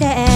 แดง